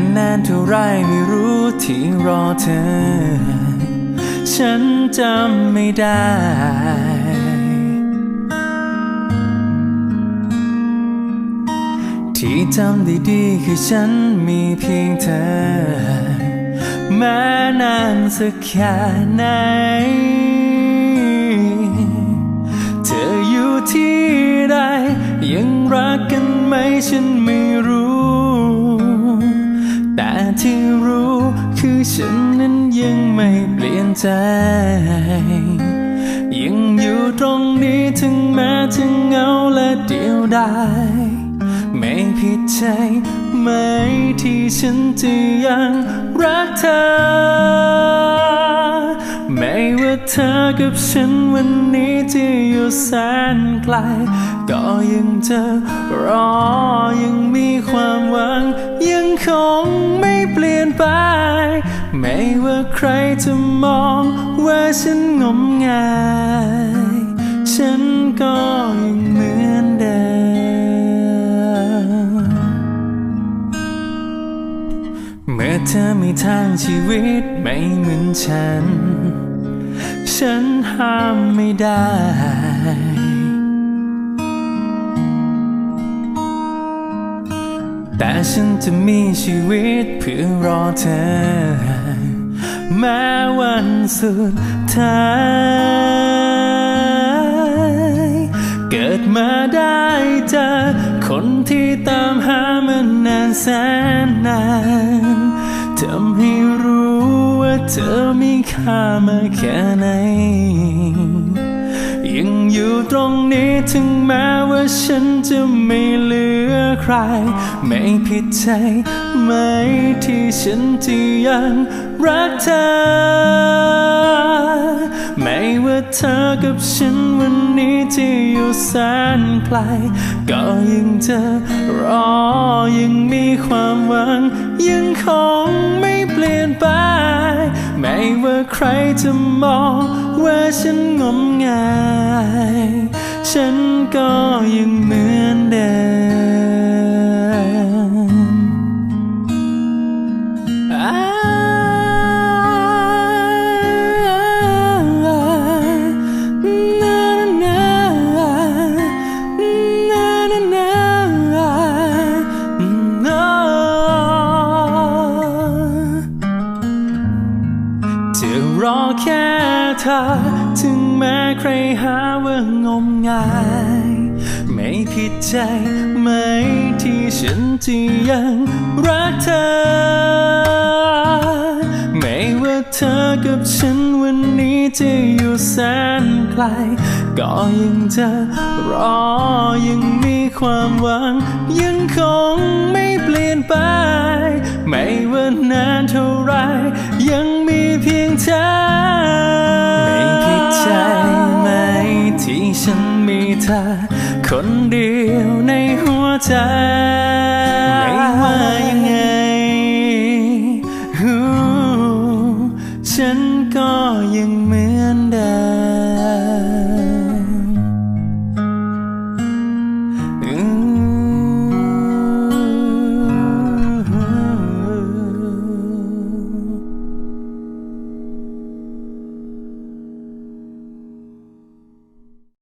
นนานเท่าไรไม่รู้ที่รอเธอ ฉันจำไม่ได้ ที่จำได้ดีคือฉันมีเพียงเธอ แม้นานสักแค่ไหน เธออยู่ที่ใดยังรักกันไหมฉันไม่รู้ แต่ที่รู้คือฉันนั้นยังไม่เปลี่ยนใจ ยังอยู่ตรงนี้ถึงแม้จะเหงาและเดียวดายไม่ผิดใจไหมที่ฉันจะยังรักเธอ เธอกับฉันวันนี้จะอยู่แสนไกล ก็ยังจะรอยังมีความหวัง ยังคงไม่เปลี่ยนไป ไม่ว่าใครจะมองว่าฉันงมงาย ฉันก็ยังเหมือนเดิมเมื่อเธอมีทางชีวิตไม่เหมือนฉัน ฉันห้ามไม่ได้ แต่ฉันจะมีชีวิตเพื่อรอเธอ แม้วันสุดท้าย เกิดมาได้เจอคนที่ตามหามานานแสนนาน เธอมีค่ามาแค่ไหน ยังอยู่ตรงนี้ถึงแม้ว่าฉันจะไม่เหลือใคร ไม่ผิดใจไหมที่ฉันจะยังรักเธอ ไม่ว่าเธอกับฉันวันนี้จะอยู่แสนไกล ก็ยังจะรอยังมีความหวัง ยังคงไม่เปลี่ยนไป ไม่ว่าใครจะมองว่าฉันงมงาย ฉันก็ยังเหมือนเดิม อแค่เธอ ถึงแม้ใครหาว่างมงาย ไม่ผิดใจไหมที่ฉันจะยังรักเธอ ไม่ว่าเธอกับฉันวันนี้จะอยู่แสนไกล ก็ยังจะรอยังมีความหวัง ยังคงไม่เปลี่ยนไป ไม่ว่านานเท่า เธอ ไม่ผิดใจไหม ที่ฉันมีเธอ คนเดียวในหัวใจ ไม่ว่ายังไง